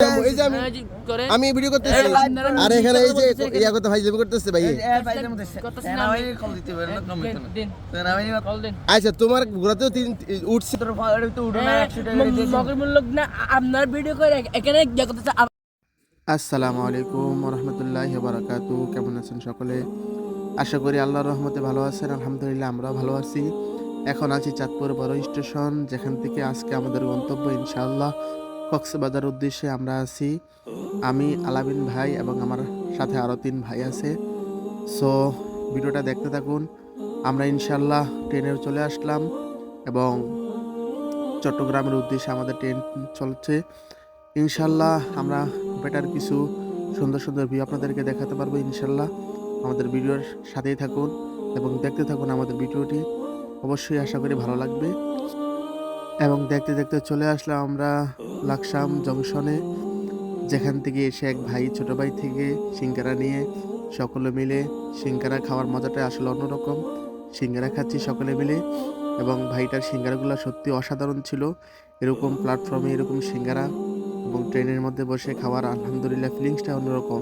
এই যে আমি আমি ভিডিও করতেছি। আর এখানে এই যে ইয়া করতে ভাই করতেছে ভাই। দিন কল দিন আচ্ছা তোমার ঘোরাতেও তিন উঠছে। না আপনার ভিডিও করে এখানে ইয়া করতেছে আসসালামু আলাইকুম রহমতুল্লাহ বারাকাতু কেমন আছেন সকলে? আশা করি আল্লাহর রহমতে ভালো আছেন। আলহামদুলিল্লাহ আমরাও ভালো আছি। এখন আছি চাঁদপুর বড় স্টেশন যেখান থেকে আজকে আমাদের গন্তব্য ইনশাআল্লাহ। কক্সবাজার উদ্দেশ্যে আমরা আছি। আমি আলামিন ভাই এবং আমার সাথে আরও তিন ভাই আছে। সো ভিডিওটা দেখতে থাকুন। আমরা ইনশাল্লাহ ট্রেনে চলে আসলাম এবং চট্টগ্রামের উদ্দেশ্যে আমাদের ট্রেন চলছে। ইনশাল্লাহ আমরা বেটার কিছু সুন্দর সুন্দর ভিউ আপনাদেরকে দেখাতে পারব ইনশাল্লাহ আমাদের ভিডিওর সাথেই থাকুন এবং দেখতে থাকুন আমাদের ভিডিওটি। অবশ্যই আশা করি ভালো লাগবে। এবং দেখতে দেখতে চলে আসলাম আমরা লাকসাম জংশনে, যেখান থেকে এসে এক ভাই ছোট ভাই থেকে সিঙ্গারা নিয়ে সকলে মিলে সিঙ্গারা খাওয়ার মজাটা আসলে অন্যরকম। সিঙ্গারা খাচ্ছি সকলে মিলে এবং ভাইটার সিঙ্গারাগুলো সত্যি অসাধারণ ছিল। এরকম প্ল্যাটফর্মে এরকম সিঙ্গারা এবং ট্রেনের মধ্যে বসে খাওয়ার আলহামদুলিল্লাহ ফিলিংসটা অন্যরকম।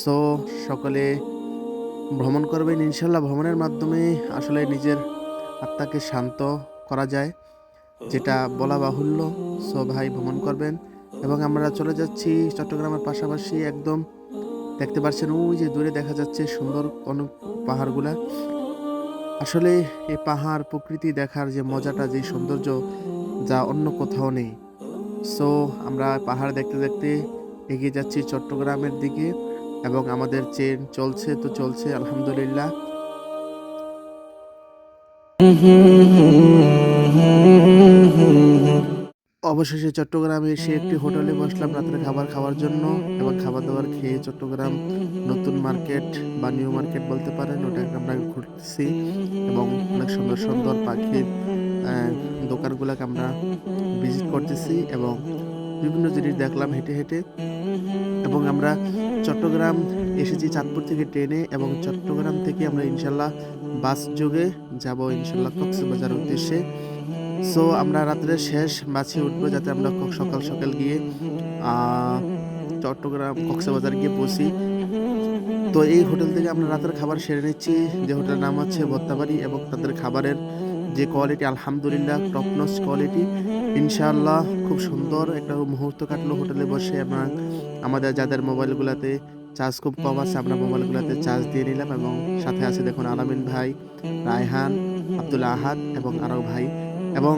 সো সকলে ভ্রমণ করবেন। ইনশাল্লাহ ভ্রমণের মাধ্যমে আসলে নিজের আত্মাকে শান্ত করা যায়। যেটা বলা বাহুল্য, সো ভাই ভ্রমণ করবেন। এবং আমরা চলে যাচ্ছি চট্টগ্রামের পাশাপাশি একদম, দেখতে পাচ্ছেন, ওই যে দূরে দেখা যাচ্ছে সুন্দর অনেক পাহাড়গুলা। আসলে এই পাহাড় প্রকৃতি দেখার যে মজাটা, যে সৌন্দর্য, যা অন্য কোথাও নেই। সো আমরা পাহাড় দেখতে দেখতে এগিয়ে যাচ্ছি চট্টগ্রামের দিকে, এবং আমাদের চেন চলছে তো চলছে, আলহামদুলিল্লাহ। অবশেষে চট্টগ্রামে এসে একটি হোটেলে বসলাম রাতের খাবার খাওয়ার জন্য এবং খাবার দাবার খেয়ে চট্টগ্রাম নতুন মার্কেট বা নিউ মার্কেট বলতে পারেন ওটা আমরা ঘুরতেছি এবং অনেক সুন্দর সুন্দর পাখির দোকানগুলোকে আমরা ভিজিট করতেছি এবং বিভিন্ন জিনিস দেখলাম হেঁটে হেঁটে। এবং আমরা চট্টগ্রাম এসেছি চাঁদপুর থেকে ট্রেনে এবং চট্টগ্রাম থেকে আমরা ইনশাল্লাহ বাস যোগে যাব ইনশাল্লাহ কক্সবাজার উদ্দেশ্যে। সো আমরা রাত্রে শেষ বাসে উঠবো যাতে আমরা সকাল সকাল গিয়ে চট্টগ্রাম কক্সবাজার গিয়ে পৌঁছি। তো এই হোটেল থেকে আমরা রাতের খাবার সেরে নিচ্ছি। যে হোটেলের নাম হচ্ছে ভত্তাবাড়ি এবং তাদের খাবারের যে কোয়ালিটি আলহামদুলিল্লাহ টপনস কোয়ালিটি ইনশাআল্লাহ খুব সুন্দর একটা মুহূর্ত কাটলো হোটেলে বসে আমরা। আমাদের যাদের মোবাইলগুলোতে চার্জ খুব কম আছে, আমরা মোবাইলগুলোতে চার্জ দিয়ে নিলাম এবং সাথে আছে দেখুন আলামিন ভাই, রায়হান, আব্দুল আহাদ এবং আরও ভাই। এবং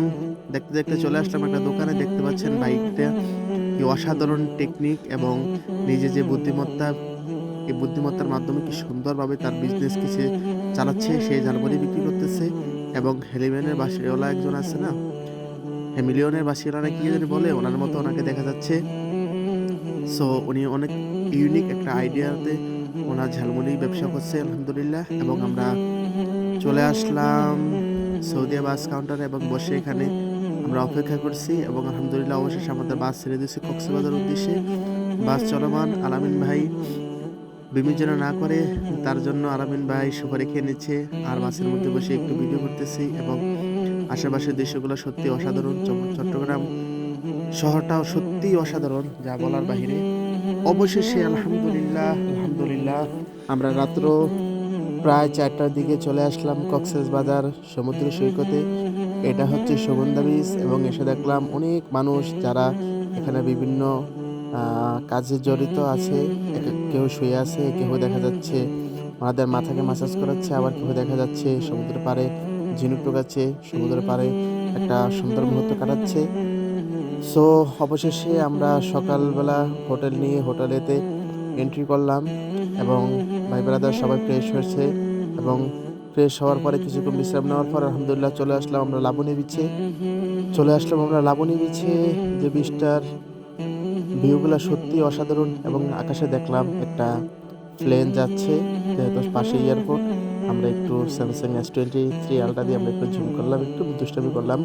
দেখতে দেখতে চলে আসলাম একটা দোকানে, দেখতে পাচ্ছেন বাইকটা। কি অসাধারণ টেকনিক এবং নিজে যে বুদ্ধিমত্তা, এই বুদ্ধিমত্তার মাধ্যমে কি সুন্দরভাবে তার বিজনেস কিছু চালাচ্ছে সেই জালমুড়ি বিক্রি করতেছে এবং হেলিম্যানের বাসিওয়ালা একজন আছে না? হেমিলিয়নের বাসিওয়ালা কি জানি বলে, ওনার মতো ওনাকে দেখা যাচ্ছে। সো উনি অনেক ইউনিক একটা আইডিয়াতে ওনার ঝালমুড়ি ব্যবসা করছে, আলহামদুলিল্লাহ। এবং আমরা চলে আসলাম। সৌদি বাস কাউন্টারে এবং বসে এখানে আমরা অপেক্ষা করছি এবং আলহামদুলিল্লাহ অবশেষে আমাদের বাস ছেড়ে দিয়েছে কক্সবাজার উদ্দেশ্যে। বাস চলমান, আলামিন ভাই বিমি যেন না করে তার জন্য আলামিন ভাই সুপারি খেয়ে নিচ্ছে, আর বাসের মধ্যে বসে একটু ভিডিও করতেছি এবং আশেপাশের দৃশ্যগুলো সত্যি অসাধারণ। চট্টগ্রাম শহরটাও সত্যি অসাধারণ, যা বলার বাহিরে। অবশেষে আলহামদুলিল্লাহ আলহামদুলিল্লাহ, আমরা রাত্র প্রায় চারটার দিকে চলে আসলাম কক্সেস বাজার সমুদ্র সৈকতে। এটা হচ্ছে সুগন্ধা বীজ এবং এসে দেখলাম অনেক মানুষ যারা এখানে বিভিন্ন কাজে জড়িত আছে। কেউ শুয়ে আছে কেউ দেখা যাচ্ছে ওনাদের মাথাকে মাসাজ করাচ্ছে, আবার কেউ দেখা যাচ্ছে সমুদ্রের পাড়ে ঝিনুক টোকাচ্ছে সমুদ্রের পাড়ে একটা সুন্দর মুহূর্ত কাটাচ্ছে। সো, অবশেষে আমরা সকালবেলা হোটেল নিয়ে হোটেলেতে এন্ট্রি করলাম এবং ভাই ব্রাদার, সবাই ফ্রেশ হয়েছে এবং ফ্রেশ হওয়ার পরে কিছুক্ষণ বিশ্রাম নেওয়ার পর আলহামদুলিল্লাহ চলে আসলাম, আমরা লাবণী বিচে চলে আসলাম আমরা লাবণী বিচে যে বিচটার ভিউগুলো সত্যি অসাধারণ এবং আকাশে দেখলাম একটা প্লেন যাচ্ছে, যেহেতু পাশে এয়ারপোর্ট আমরা একটু স্যামসাং এস টোয়েন্টি থ্রি আলটা দিয়ে আমরা একটু ঝুম করলাম, একটু দুষ্টামি করলাম।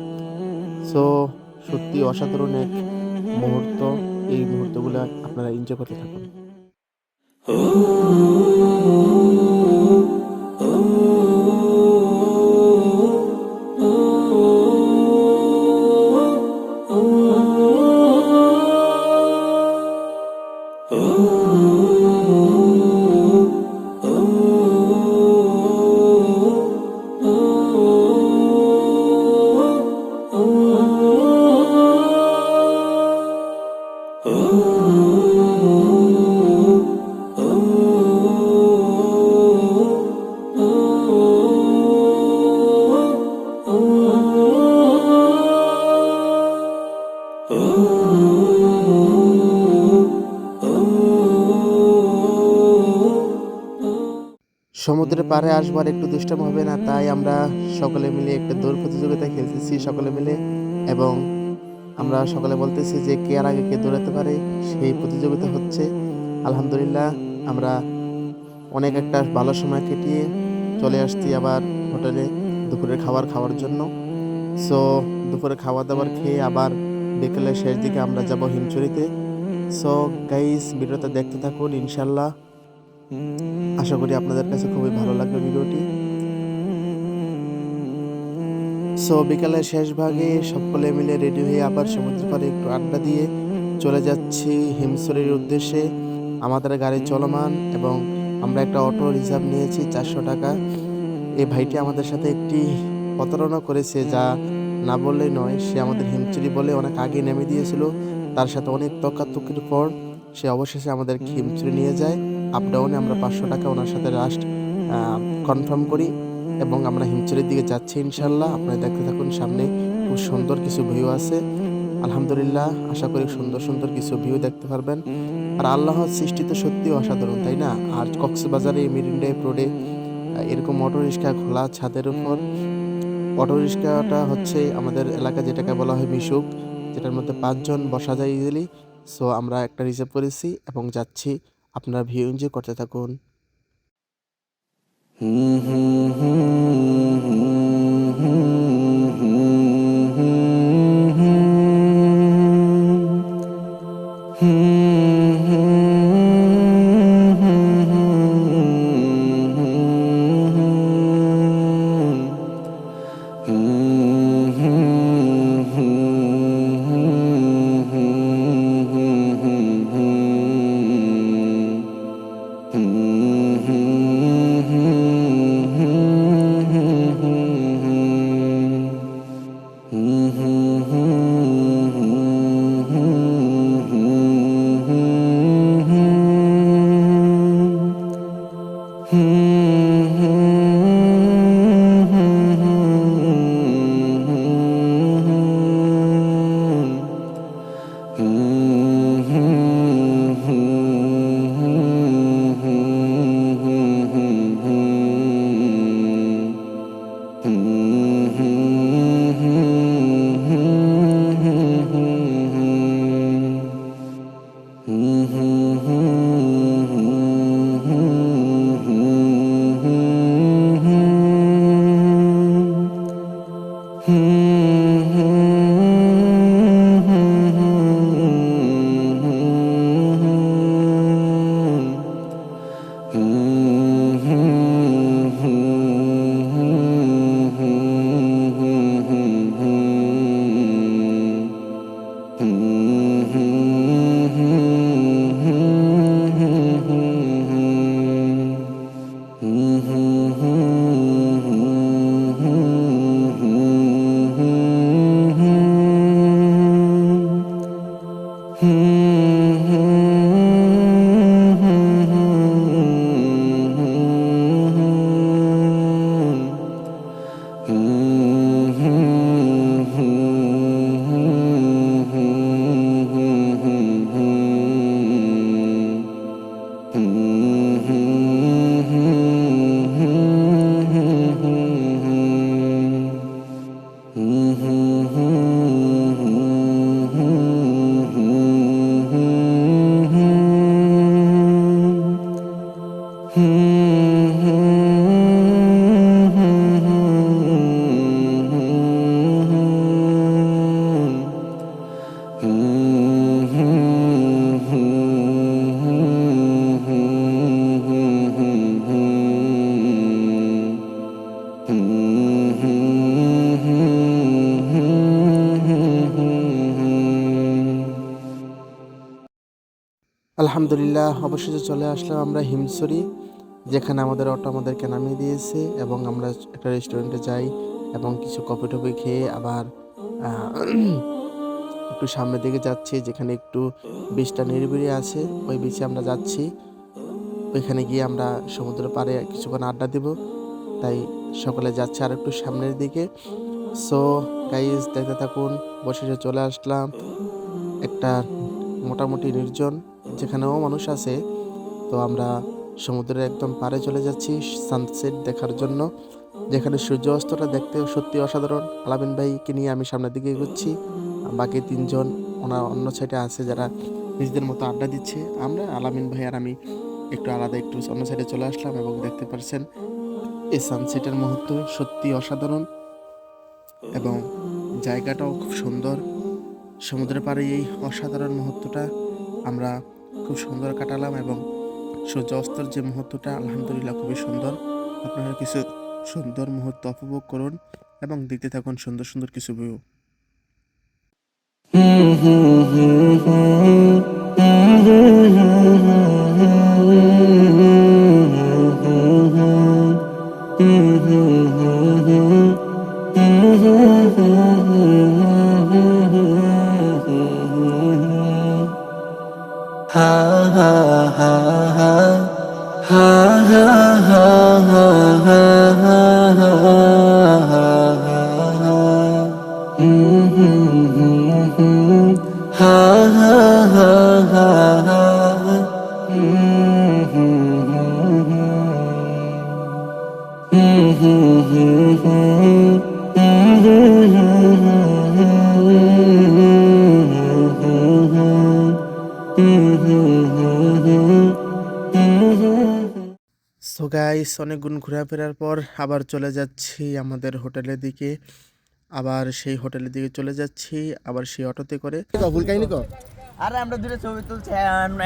সো সত্যি অসাধারণ এক মুহূর্ত, এই মুহূর্তগুলো আপনারা এনজয় করতে থাকুন। Oh সমুদ্রের পাড়ে আসবার একটু দুষ্টাম হবে না তাই আমরা সকলে মিলে একটা দৌড় প্রতিযোগিতা খেলতেছি সকলে মিলে। এবং আমরা সকলে বলতেছি যে কে আর আগে কে দৌড়াতে পারে সেই প্রতিযোগিতা হচ্ছে। আলহামদুলিল্লাহ আমরা অনেক একটা ভালো সময় কাটিয়ে চলে আসছি আবার হোটেলে দুপুরের খাবার খাওয়ার জন্য। সো দুপুরে খাওয়া দাবার খেয়ে আবার বিকেলের শেষ দিকে আমরা যাব হিমচুরিতে। সো গাইস ভিডিওটা দেখতে থাকুন ইনশাল্লাহ আশা করি আপনাদের কাছে খুবই ভালো লাগবে ভিডিওটি। সো বিকালের শেষ ভাগে সকলে মিলে রেডি হয়ে আবার সমুদ্র পাড়ে একটু আড্ডা দিয়ে চলে যাচ্ছি হিমসরির উদ্দেশ্যে। আমাদের গাড়ি চলমান এবং আমরা একটা অটো রিজার্ভ নিয়েছি চারশো টাকা। এই ভাইটি আমাদের সাথে একটি প্রতারণা করেছে যা না বললেই নয়, সে আমাদের হিমচুরি বলে অনেক আগে নেমে দিয়েছিল। তার সাথে অনেক তকাতকির পর সে অবশেষে আমাদের হিমচুরি নিয়ে যায়। আপ ডাউনে আমরা পাঁচশো টাকা ওনার সাথে লাস্ট কনফার্ম করি এবং আমরা হিমচুরির দিকে যাচ্ছি ইনশাল্লাহ। আপনারা দেখতে থাকুন সামনে, খুব সুন্দর কিছু ভিউ আছে। আলহামদুলিল্লাহ, আশা করি সুন্দর সুন্দর কিছু ভিউ দেখতে পারবেন। আর আল্লাহর সৃষ্টি তো সত্যি অসাধারণ, তাই না? আর কক্সবাজারে মেরিন রোডে এরকম অটো রিক্সা খোলা ছাদের উপর। অটো রিক্সাটা হচ্ছে আমাদের এলাকা যেটাকে বলা হয় মিশুক, যেটার মধ্যে পাঁচজন বসা যায় ইজিলি সো আমরা একটা রিজার্ভ করেছি এবং যাচ্ছি। আপনারা ভিউ এনজয় করতে থাকুন। আলহামদুলিল্লাহ, অবশেষে চলে আসলাম আমরা হিমসরি যেখানে আমাদের অটো আমাদেরকে নামিয়ে দিয়েছে এবং আমরা একটা রেস্টুরেন্টে যাই এবং কিছু কফি টফি খেয়ে আবার একটু সামনের দিকে যাচ্ছি, যেখানে একটু বীজটা নিরিবিড়ি আছে, ওই বিচে আমরা যাচ্ছি। ওইখানে গিয়ে আমরা সমুদ্র পাড়ে কিছুক্ষণ আড্ডা দিব, তাই সকালে যাচ্ছে আর একটু সামনের দিকে। সো গাইজ দেখতে থাকুন বসে চলে আসলাম। একটা মোটামুটি নির্জন যেখানেও মানুষ আছে, তো আমরা সমুদ্রের একদম পাড়ে চলে যাচ্ছি সানসেট দেখার জন্য, যেখানে সূর্য অস্তটা দেখতে সত্যি অসাধারণ। আলামিন ভাইকে নিয়ে আমি সামনের দিকে এগোচ্ছি, বাকি তিনজন ওনার অন্য সাইডে আছে যারা নিজেদের মতো আড্ডা দিচ্ছে। আমরা, আলামিন ভাই আর আমি একটু আলাদা একটু অন্য সাইডে চলে আসলাম এবং দেখতে পারছেন, এই সানসেটের মুহূর্ত সত্যি অসাধারণ এবং জায়গাটাও খুব সুন্দর। সমুদ্রের পাড়ে এই অসাধারণ মুহূর্তটা আমরা খুব সুন্দর কাটালাম এবং সূর্য অস্তর যে মুহূর্তটা আলহামদুলিল্লাহ খুবই সুন্দর আপনারা কিছু সুন্দর মুহূর্ত উপভোগ করুন এবং দেখতে থাকুন সুন্দর সুন্দর কিছু ভিউ সো অনেকক্ষণ ঘোরাফেরার পর আবার চলে যাচ্ছি আমাদের হোটেলের দিকে। আবার সেই হোটেলের দিকে চলে যাচ্ছি, আবার সেই অটোতে করে। ভুল কাহিনী আরে আমরা দূরে ছবি তুলছি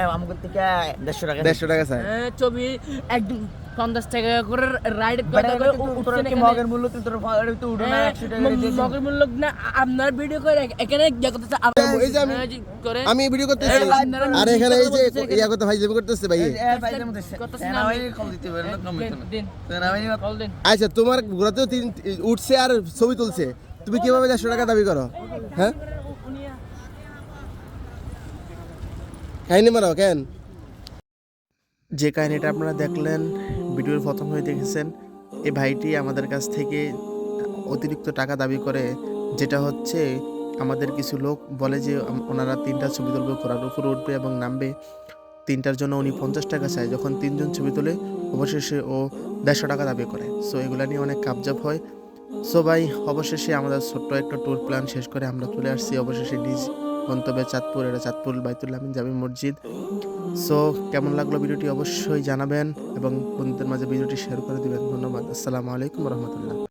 আমাদের থেকে দেড়শো টাকা। দেড়শো টাকা স্যার। ছবি একদম পঞ্চাশ টাকা করে রাইড বাট কি মগের মূল্য তোর তুই উঠো না মগের মূল্য না আপনার ভিডিও করে এখানে ইয়া করতেছে এই যে আমি- করে আমি ভিডিও করতেছি। আর এখানে এই যে ইয়া করতে ভাই। যে করতেছে। ভাই কল দিতে পারে না, না। কল দিন আচ্ছা তোমার ঘোরাতেও তিন উঠছে আর ছবি তুলছে। তুমি কীভাবে দেড়শো টাকা দাবি করো? হ্যাঁ? কাহিনী মারাও কেন? যে কাহিনীটা আপনারা দেখলেন, ভিডিওর প্রথম হয়ে দেখেছেন এই ভাইটি আমাদের কাছ থেকে অতিরিক্ত টাকা দাবি করে, যেটা হচ্ছে আমাদের কিছু লোক বলে যে ওনারা তিনটা ছবি তুলবে ঘোড়ার উপরে উঠবে এবং নামবে। তিনটার জন্য উনি পঞ্চাশ টাকা চায়। যখন তিনজন ছবি তোলে, অবশেষে ও দেড়শো টাকা দাবি করে। সো এগুলো নিয়ে অনেক কাবজাব হয়। সো ভাই, অবশেষে আমাদের ছোট্ট একটা ট্যুর প্ল্যান শেষ করে আমরা চলে আসছি। অবশেষে নিজ গন্তব্যে চাঁদপুর, এটা চাঁদপুর বাইতুল আমিন জামি মসজিদ। সো কেমন লাগল ভিডিওটি অবশ্যই জানাবেন এবং বন্ধুদের মাঝে ভিডিওটি শেয়ার করে দিবেন। ধন্যবাদ। আসসালামু আলাইকুম রহমতুল্লাহ।